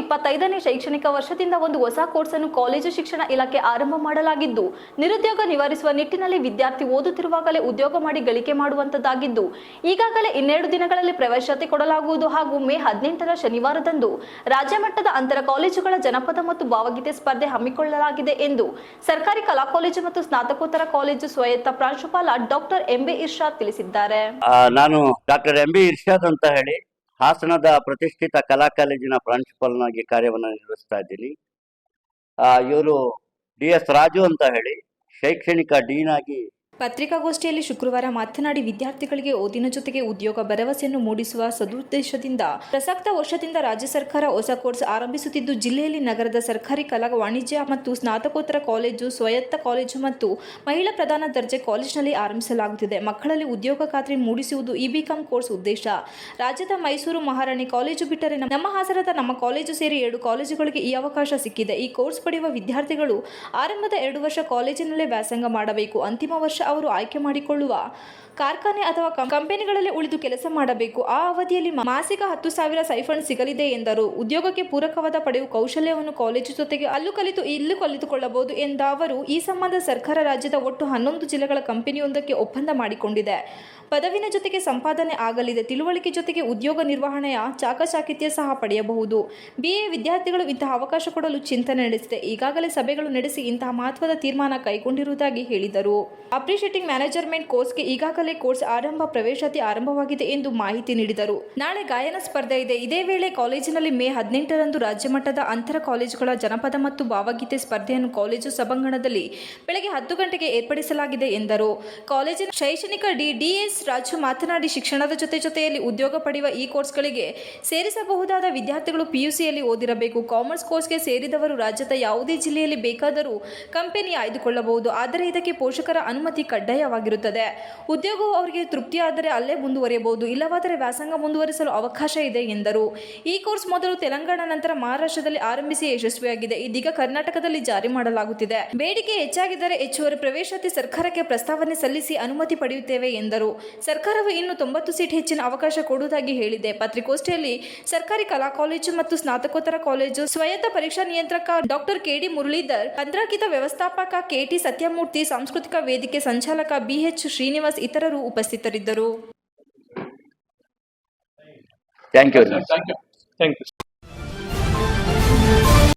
ಇಪ್ಪತ್ತೈದನೇ ಶೈಕ್ಷಣಿಕ ವರ್ಷದಿಂದ ಒಂದು ಹೊಸ ಕೋರ್ಸ್ ಅನ್ನು ಕಾಲೇಜು ಶಿಕ್ಷಣ ಇಲಾಖೆ ಆರಂಭ ಮಾಡಲಾಗಿದ್ದು, ನಿರುದ್ಯೋಗ ನಿವಾರಿಸುವ ನಿಟ್ಟಿನಲ್ಲಿ ವಿದ್ಯಾರ್ಥಿ ಓದುತ್ತಿರುವಾಗಲೇ ಉದ್ಯೋಗ ಮಾಡಿ ಗಳಿಕೆ ಮಾಡುವಂತದ್ದಾಗಿದ್ದು, ಈಗಾಗಲೇ ಇನ್ನೆರಡು ದಿನಗಳಲ್ಲಿ ಪ್ರವೇಶಾತಿ ಕೊಡಲಾಗುವುದು ಹಾಗೂ ಮೇ ಹದಿನೆಂಟರ ಶನಿವಾರದಂದು ರಾಜ್ಯ ಮಟ್ಟದ ಅಂತರ ಕಾಲೇಜುಗಳ ಜನಪದ ಮತ್ತು ಭಾವಗೀತೆ ಸ್ಪರ್ಧೆ ಹಮ್ಮಿಕೊಳ್ಳಲಾಗಿದೆ ಎಂದು ಸರ್ಕಾರಿ ಕಲಾ ಕಾಲೇಜು ಮತ್ತು ಸ್ನಾತಕೋತ್ತರ ಕಾಲೇಜು ಸ್ವಾಯತ್ತ ಪ್ರಾಂಶುಪಾಲ ಡಾಕ್ಟರ್ ಎಂಬಿ ಇರ್ಷಾದ್ ತಿಳಿಸಿದ್ದಾರೆ ನಾನು ಡಾಕ್ಟರ್ ಎಂಬಿ ಇರ್ಷಾದ್ ಅಂತ ಹೇಳಿ ಹಾಸನದ ಪ್ರತಿಷ್ಠಿತ ಕಲಾ ಕಾಲೇಜಿನ ಪ್ರಾಂಶುಪಾಲನಾಗಿ ಕಾರ್ಯವನ್ನು ನಿರ್ವಹಿಸ್ತಾ ಇದ್ದೀನಿ. ಇವರು ಡಿ ಎಸ್ ರಾಜು ಅಂತ ಹೇಳಿ, ಶೈಕ್ಷಣಿಕ ಡೀನ್ ಆಗಿ ಪತ್ರಿಕಾಗೋಷ್ಠಿಯಲ್ಲಿ ಶುಕ್ರವಾರ ಮಾತನಾಡಿ ವಿದ್ಯಾರ್ಥಿಗಳಿಗೆ ಓದಿನ ಜೊತೆಗೆ ಉದ್ಯೋಗ ಭರವಸೆಯನ್ನು ಮೂಡಿಸುವ ಸದುದ್ದೇಶದಿಂದ ಪ್ರಸಕ್ತ ವರ್ಷದಿಂದ ರಾಜ್ಯ ಸರ್ಕಾರ ಹೊಸ ಕೋರ್ಸ್ ಆರಂಭಿಸುತ್ತಿದ್ದು, ಜಿಲ್ಲೆಯಲ್ಲಿ ನಗರದ ಸರ್ಕಾರಿ ಕಲಾ, ವಾಣಿಜ್ಯ ಮತ್ತು ಸ್ನಾತಕೋತ್ತರ ಕಾಲೇಜು, ಸ್ವಾಯತ್ತ ಕಾಲೇಜು ಮತ್ತು ಮಹಿಳಾ ಪ್ರಧಾನ ದರ್ಜೆ ಕಾಲೇಜಿನಲ್ಲಿ ಆರಂಭಿಸಲಾಗುತ್ತಿದೆ. ಮಕ್ಕಳಲ್ಲಿ ಉದ್ಯೋಗ ಖಾತ್ರಿ ಮೂಡಿಸುವುದು ಇ ಬಿಕಾಂ ಕೋರ್ಸ್ ಉದ್ದೇಶ. ರಾಜ್ಯದ ಮೈಸೂರು ಮಹಾರಾಣಿ ಕಾಲೇಜು ಬಿಟ್ಟರೆ ನಮ್ಮ- ಹಾಸನದ ನಮ್ಮ ಕಾಲೇಜು ಸೇರಿ ಎರಡು ಕಾಲೇಜುಗಳಿಗೆ ಈ ಅವಕಾಶ ಸಿಕ್ಕಿದೆ. ಈ ಕೋರ್ಸ್ ಪಡೆಯುವ ವಿದ್ಯಾರ್ಥಿಗಳು ಆರಂಭದ ಎರಡು ವರ್ಷ ಕಾಲೇಜಿನಲ್ಲೇ ವ್ಯಾಸಂಗ ಮಾಡಬೇಕು. ಅಂತಿಮ ವರ್ಷ ಅವರು ಆಯ್ಕೆ ಮಾಡಿಕೊಳ್ಳುವ ಕಾರ್ಖಾನೆ ಅಥವಾ ಕಂಪನಿಗಳಲ್ಲಿ ಉಳಿದು ಕೆಲಸ ಮಾಡಬೇಕು. ಆ ಅವಧಿಯಲ್ಲಿ ಮಾಸಿಕ ಹತ್ತು ಸಾವಿರ ಸೈಫಂಡ್ ಸಿಗಲಿದೆ ಎಂದರು. ಉದ್ಯೋಗಕ್ಕೆ ಪೂರಕವಾದ ಪಡೆಯುವ ಕೌಶಲ್ಯವನ್ನು ಕಾಲೇಜು ಜೊತೆಗೆ ಅಲ್ಲೂ ಕಲಿತು, ಇಲ್ಲೂ ಕಲಿತುಕೊಳ್ಳಬಹುದು ಎಂದ ಅವರು, ಈ ಸಂಬಂಧ ಸರ್ಕಾರ ರಾಜ್ಯದ ಒಟ್ಟು ಹನ್ನೊಂದು ಜಿಲ್ಲೆಗಳ ಕಂಪನಿಯೊಂದಕ್ಕೆ ಒಪ್ಪಂದ ಮಾಡಿಕೊಂಡಿದೆ. ಪದವಿನ ಜೊತೆಗೆ ಸಂಪಾದನೆ ಆಗಲಿದೆ. ತಿಳುವಳಿಕೆ ಜೊತೆಗೆ ಉದ್ಯೋಗ ನಿರ್ವಹಣೆಯ ಚಾಕಚಾಕಿತ್ಯ ಸಹ ಪಡೆಯಬಹುದು. ಬಿಎ ವಿದ್ಯಾರ್ಥಿಗಳು ಇಂತಹ ಅವಕಾಶ ಕೊಡಲು ಚಿಂತನೆ ನಡೆಸಿದೆ. ಈಗಾಗಲೇ ಸಭೆಗಳು ನಡೆಸಿ ಇಂತಹ ಮಹತ್ವದ ತೀರ್ಮಾನ ಕೈಗೊಂಡಿರುವುದಾಗಿ ಹೇಳಿದರು. ಅಪ್ರಿಷಿಯೇಟಿಂಗ್ ಮ್ಯಾನೇಜರ್ಮೆಂಟ್ ಕೋರ್ಸ್ಗೆ ಈಗಾಗಲೇ ಕೋರ್ಸ್ ಆರಂಭ ಪ್ರವೇಶಾತಿ ಆರಂಭವಾಗಿದೆ ಎಂದು ಮಾಹಿತಿ ನೀಡಿದರು. ನಾಳೆ ಗಾಯನ ಸ್ಪರ್ಧೆ ಇದೆ. ಇದೇ ವೇಳೆ ಕಾಲೇಜಿನಲ್ಲಿ ಮೇ ಹದಿನೆಂಟರಂದು ರಾಜ್ಯ ಮಟ್ಟದ ಅಂತರ ಕಾಲೇಜುಗಳ ಜನಪದ ಮತ್ತು ಭಾವಗೀತೆ ಸ್ಪರ್ಧೆಯನ್ನು ಕಾಲೇಜು ಸಭಾಂಗಣದಲ್ಲಿ ಬೆಳಗ್ಗೆ ಹತ್ತು ಗಂಟೆಗೆ ಏರ್ಪಡಿಸಲಾಗಿದೆ ಎಂದರು. ಕಾಲೇಜಿನ ಶೈಕ್ಷಣಿಕ ಡಿ ಡಿಎಸ್ ರಾಜು ಮಾತನಾಡಿ, ಶಿಕ್ಷಣದ ಜೊತೆ ಜೊತೆಯಲ್ಲಿ ಉದ್ಯೋಗ ಪಡೆಯುವ ಈ ಕೋರ್ಸ್ಗಳಿಗೆ ಸೇರಿಸಬಹುದಾದ ವಿದ್ಯಾರ್ಥಿಗಳು ಪಿಯುಸಿಯಲ್ಲಿ ಓದಿರಬೇಕು. ಕಾಮರ್ಸ್ ಕೋರ್ಸ್ಗೆ ಸೇರಿದವರು ರಾಜ್ಯದ ಯಾವುದೇ ಜಿಲ್ಲೆಯಲ್ಲಿ ಬೇಕಾದರೂ ಕಂಪನಿ ಆಯ್ದುಕೊಳ್ಳಬಹುದು ಆದರೆ ಇದಕ್ಕೆ ಪೋಷಕರ ಅನುಮತಿ ಕಡ್ಡಾಯವಾಗಿರುತ್ತದೆ. ಉದ್ಯೋಗವು ಅವರಿಗೆ ತೃಪ್ತಿಯಾದರೆ ಅಲ್ಲೇ ಮುಂದುವರಿಯಬಹುದು, ಇಲ್ಲವಾದರೆ ವ್ಯಾಸಂಗ ಮುಂದುವರಿಸಲು ಅವಕಾಶ ಇದೆ ಎಂದರು. ಈ ಕೋರ್ಸ್ ಮೊದಲು ತೆಲಂಗಾಣ, ನಂತರ ಮಹಾರಾಷ್ಟ್ರದಲ್ಲಿ ಆರಂಭಿಸಿ ಯಶಸ್ವಿಯಾಗಿದೆ. ಇದೀಗ ಕರ್ನಾಟಕದಲ್ಲಿ ಜಾರಿ ಮಾಡಲಾಗುತ್ತಿದೆ. ಬೇಡಿಕೆ ಹೆಚ್ಚಾಗಿದ್ದರೆ ಹೆಚ್ಚುವರಿ ಪ್ರವೇಶಾತಿ ಸರ್ಕಾರಕ್ಕೆ ಪ್ರಸ್ತಾವನೆ ಸಲ್ಲಿಸಿ ಅನುಮತಿ ಪಡೆಯುತ್ತೇವೆ ಎಂದರು. ಸರ್ಕಾರವು ಇನ್ನು ತೊಂಬತ್ತು ಸೀಟ್ ಹೆಚ್ಚಿನ ಅವಕಾಶ ಕೊಡುವುದಾಗಿ ಹೇಳಿದೆ. ಪತ್ರಿಕೋಷ್ಠಿಯಲ್ಲಿ ಸರ್ಕಾರಿ ಕಲಾ ಕಾಲೇಜು ಮತ್ತು ಸ್ನಾತಕೋತ್ತರ ಕಾಲೇಜು ಸ್ವಾಯತ್ತ ಪರೀಕ್ಷಾ ನಿಯಂತ್ರಕ ಡಾಕ್ಟರ್ ಕೆಡಿ ಮುರಳೀಧರ್ ಪಂದ್ರಾಕಿತ ವ್ಯವಸ್ಥಾಪಕ ಕೆಟಿ ಸತ್ಯಮೂರ್ತಿ, ಸಾಂಸ್ಕೃತಿಕ ವೇದಿಕೆ ಸಂಚಾಲಕ ಬಿಎಚ್ ಶ್ರೀನಿವಾಸ್ ಇತರರು ಉಪಸ್ಥಿತರಿದ್ದರು. Thank you thank you.